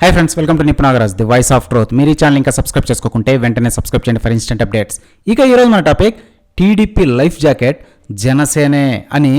High friends welcome to నిప్ Nagaraj the voice of truth మీరు ఈ channel ఇంకా subscribe చేసుకోకుంటే వెంటనే సబ్స్క్రైబ్ చేయండి ఫర్ ఇన్స్టెంట్ అప్డేట్స్ ఇక ఈరోజు మన టాపిక్ టీడీపీ లైఫ్ జాకెట్ జనసేనే అని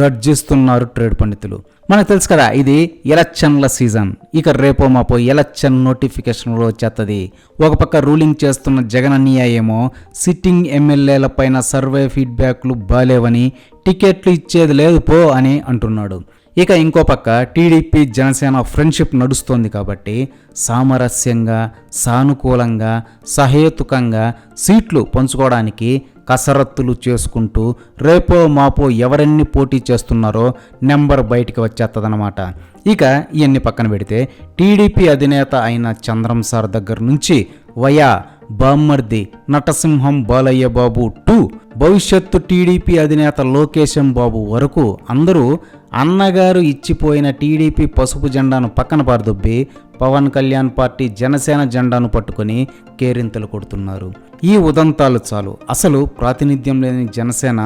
గర్జిస్తున్నారు ట్రేడ్ పండితులు. మనకు తెలుసు కదా ఇది ఎలక్షన్ల సీజన్ ఇక రేపో మాపో ఎలక్షన్ నోటిఫికేషన్లో వచ్చేస్తుంది ఒక పక్క రూలింగ్ చేస్తున్న జగన్ అన్నయ్య ఏమో సిట్టింగ్ ఎమ్మెల్యేల పైన సర్వే ఫీడ్బ్యాక్లు బాలేవని టికెట్లు ఇచ్చేది లేదు పో అని అంటున్నాడు. ఇక ఇంకో పక్క టీడీపీ జనసేన ఫ్రెండ్షిప్ నడుస్తోంది కాబట్టి సామరస్యంగా సానుకూలంగా సహేతుకంగా సీట్లు పంచుకోవడానికి కసరత్తులు చేసుకుంటూ రేపో మాపో ఎవరెన్ని పోటీ చేస్తున్నారో నెంబర్ బయటికి వచ్చేస్తుందన్నమాట ఇక ఇవన్నీ పక్కన పెడితే టీడీపీ అధినేత అయిన చంద్రం సార్ దగ్గర నుంచి వయా బామ్మర్ది నటసింహం బాలయ్య బాబు టూ భవిష్యత్తు టీడీపీ అధినేత లోకేశం బాబు వరకు అందరూ అన్నగారు ఇచ్చిపోయిన టీడీపీ పసుపు జెండాను పక్కన పారదొబ్బి పవన్ కళ్యాణ్ పార్టీ జనసేన జెండాను పట్టుకొని కేరింతలు కొడుతున్నారు. ఈ ఉదంతాలు చాలు. అసలు ప్రాతినిధ్యం లేని జనసేన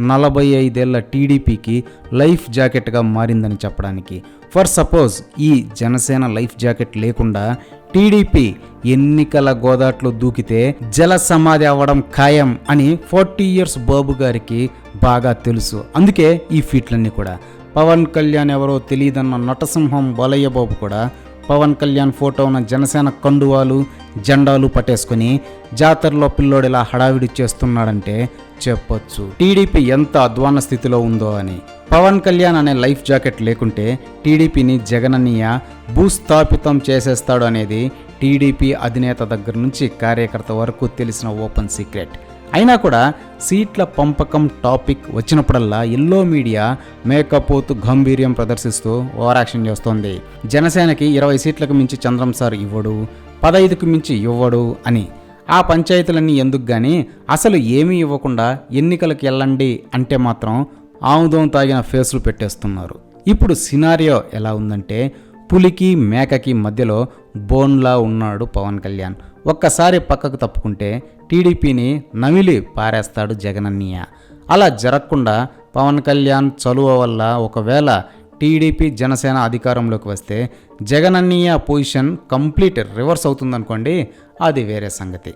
నలభై ఐదేళ్ళ టీడీపీకి లైఫ్ జాకెట్గా మారిందని చెప్పడానికి. ఫర్ సపోజ్ ఈ జనసేన లైఫ్ జాకెట్ లేకుండా టీడీపీ ఎన్నికల గోదాట్లో దూకితే జల సమాధి అవ్వడం ఖాయం అని ఫార్టీ ఇయర్స్ బాబు గారికి బాగా తెలుసు. అందుకే ఈ ఫీట్లన్నీ కూడా. పవన్ కళ్యాణ్ ఎవరో తెలియదన్న నటసింహం బాలయ్యబాబు కూడా పవన్ కళ్యాణ్ ఫోటో ఉన్న జనసేన కండువాలు జెండాలు పట్టేసుకొని జాతరలో పిల్లోడిలా హడావిడి చేస్తున్నాడంటే చెప్పొచ్చు. టీడీపీ ఎంత అధ్వాన స్థితిలో ఉందో అని. పవన్ కళ్యాణ్ అనే లైఫ్ జాకెట్ లేకుంటే టీడీపీని జగనన్నయ్య భూస్థాపితం చేసేస్తాడు అనేది టీడీపీ అధినేత దగ్గర నుంచి కార్యకర్త వరకు తెలిసిన ఓపెన్ సీక్రెట్. అయినా కూడా సీట్ల పంపకం టాపిక్ వచ్చినప్పుడల్లా ఎల్లో మీడియా మేకపోతు గంభీర్యం ప్రదర్శిస్తూ ఓవరాక్షన్ చేస్తోంది. జనసేనకి ఇరవై సీట్లకు మించి చంద్రం సార్ ఇవ్వడు పదైదుకు మించి ఇవ్వడు అని. ఆ పంచాయతీలన్నీ ఎందుకు కానీ అసలు ఏమీ ఇవ్వకుండా ఎన్నికలకు వెళ్ళండి అంటే మాత్రం ఆముదం తాగిన ఫేసులు పెట్టేస్తున్నారు. ఇప్పుడు సినారియో ఎలా ఉందంటే పులికి మేకకి మధ్యలో బోన్లా ఉన్నాడు పవన్ కళ్యాణ్. ఒక్కసారి పక్కకు తప్పుకుంటే టీడీపీని నమిలి పారేస్తాడు జగనన్నయ్య అలా జరగకుండా పవన్ కళ్యాణ్ చలువ వల్ల ఒకవేళ టీడీపీ జనసేన అధికారంలోకి వస్తే జగనన్నయ్య పొజిషన్ కంప్లీట్ రివర్స్ అవుతుందనుకోండి అది వేరే సంగతి.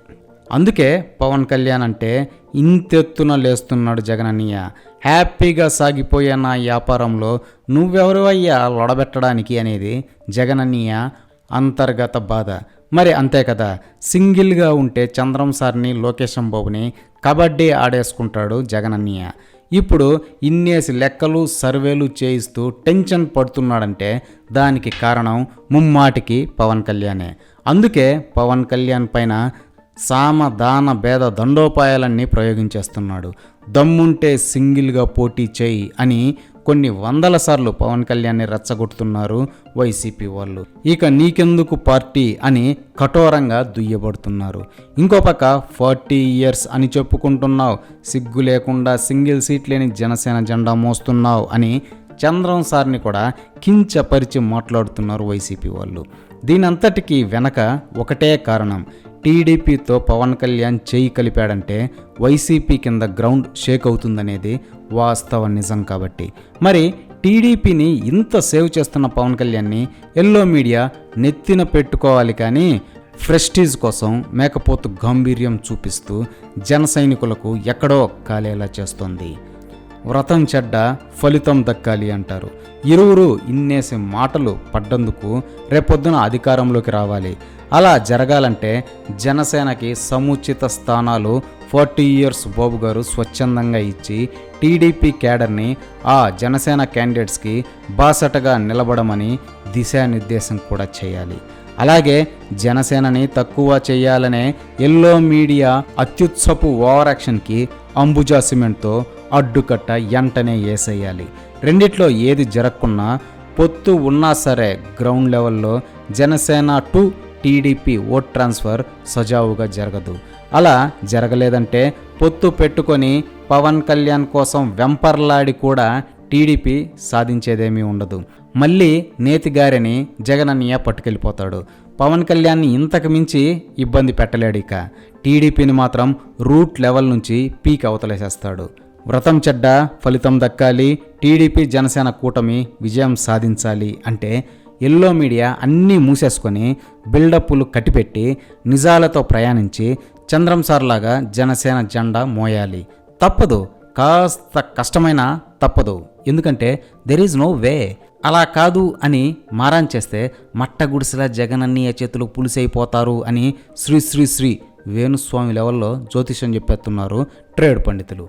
అందుకే పవన్ కళ్యాణ్ అంటే ఇంతెత్తున లేస్తున్నాడు జగనన్నయ్య హ్యాపీగా సాగిపోయే నా వ్యాపారంలో నువ్వెవరు అయ్యా లొడబెట్టడానికి అనేది జగనన్నయ్య అంతర్గత బాధ. మరి అంతే కదా. సింగిల్గా ఉంటే చంద్రం సార్ని లోకేశం బాబుని కబడ్డీ ఆడేసుకుంటాడు జగనన్నయ్య ఇప్పుడు ఇన్నేసి లెక్కలు సర్వేలు చేయిస్తూ టెన్షన్ పడుతున్నాడంటే దానికి కారణం ముమ్మాటికి పవన్ కళ్యాణే. అందుకే పవన్ కళ్యాణ్ పైన సామ దాన భేద దండోపాయాలన్నీ ప్రయోగించేస్తున్నాడు. దమ్ముంటే సింగిల్గా పోటీ చేయి అని కొన్ని వందల సార్లు పవన్ కళ్యాణ్ని రెచ్చగొడుతున్నారు వైసీపీ వాళ్ళు. ఇక నీకెందుకు పార్టీ అని కఠోరంగా దుయ్యబడుతున్నారు. ఇంకో పక్క ఫార్టీ ఇయర్స్ అని చెప్పుకుంటున్నావు. సిగ్గు లేకుండా సింగిల్ సీట్ లేని జనసేన జెండా మోస్తున్నావు అని చంద్రం సార్ని కూడా కించపరిచి మాట్లాడుతున్నారు వైసీపీ వాళ్ళు. దీనంతటికీ వెనక ఒకటే కారణం. టీడీపీతో పవన్ కళ్యాణ్ చేయి కలిపాడంటే వైసీపీ కింద గ్రౌండ్ షేక్ అవుతుందనేది వాస్తవ నిజం కాబట్టి. మరి టీడీపీని ఇంత సేవ్ చేస్తున్న పవన్ కళ్యాణ్ని ఎల్లో మీడియా నెత్తిన పెట్టుకోవాలి కానీ ఫ్రెస్టీజ్ కోసం మేకపోతు గాంభీర్యం చూపిస్తూ జన సైనికులకు ఎక్కడో కాలేలా చేస్తోంది. వ్రతం చెడ్డ ఫలితం దక్కాలి అంటారు. ఇరువురు ఇన్నేసి మాటలు పడ్డందుకు రేపొద్దున అధికారంలోకి రావాలి. అలా జరగాలంటే జనసేనకి సముచిత స్థానాలు ఫార్టీ ఇయర్స్ బాబు గారు స్వచ్ఛందంగా ఇచ్చి టీడీపీ క్యాడర్ని ఆ జనసేన క్యాండిడేట్స్కి బాసటగా నిలబడమని దిశానిర్దేశం కూడా చేయాలి. అలాగే జనసేనని తక్కువ చేయాలనే ఎల్లో మీడియా అత్యుత్సపు ఓవరాక్షన్కి అంబుజా సిమెంట్తో అడ్డుకట్ట ఎంటనే వేసేయాలి రెండిట్లో ఏది జరగకున్నా పొత్తు ఉన్నా సరే గ్రౌండ్ లెవెల్లో Janasena to TDP vote transfer సజావుగా జరగదు. అలా జరగలేదంటే పొత్తు పెట్టుకొని పవన్ కళ్యాణ్ కోసం వెంపర్లాడి కూడా టీడీపీ సాధించేదేమీ ఉండదు. మళ్ళీ నేతిగారిని జగనన్నయ్య పట్టుకెళ్ళిపోతాడు. పవన్ కళ్యాణ్ని ఇంతకు మించి ఇబ్బంది పెట్టలేడు ఇక. టీడీపీని మాత్రం రూట్ లెవెల్ నుంచి పీక్ అవతలేసేస్తాడు. వ్రతం చెడ్డ ఫలితం దక్కాలి టీడీపీ జనసేన కూటమి విజయం సాధించాలి అంటే ఎల్లో మీడియా అన్నీ మూసేసుకొని బిల్డప్పులు కట్టిపెట్టి నిజాలతో ప్రయాణించి చంద్రం సార్ లాగా జనసేన జెండా మోయాలి. తప్పదు. కాస్త కష్టమైన తప్పదు. ఎందుకంటే దెర్ ఈజ్ నో వే అలా కాదు అని మారాన్ చేస్తే మట్ట గుడిసెల జగనన్నయ్య చేతులు పులిసైపోతారు అని శ్రీ శ్రీ శ్రీ వేణుస్వామి లెవెల్లో జ్యోతిష్యం చెప్పేస్తున్నారు ట్రేడ్ పండితులు.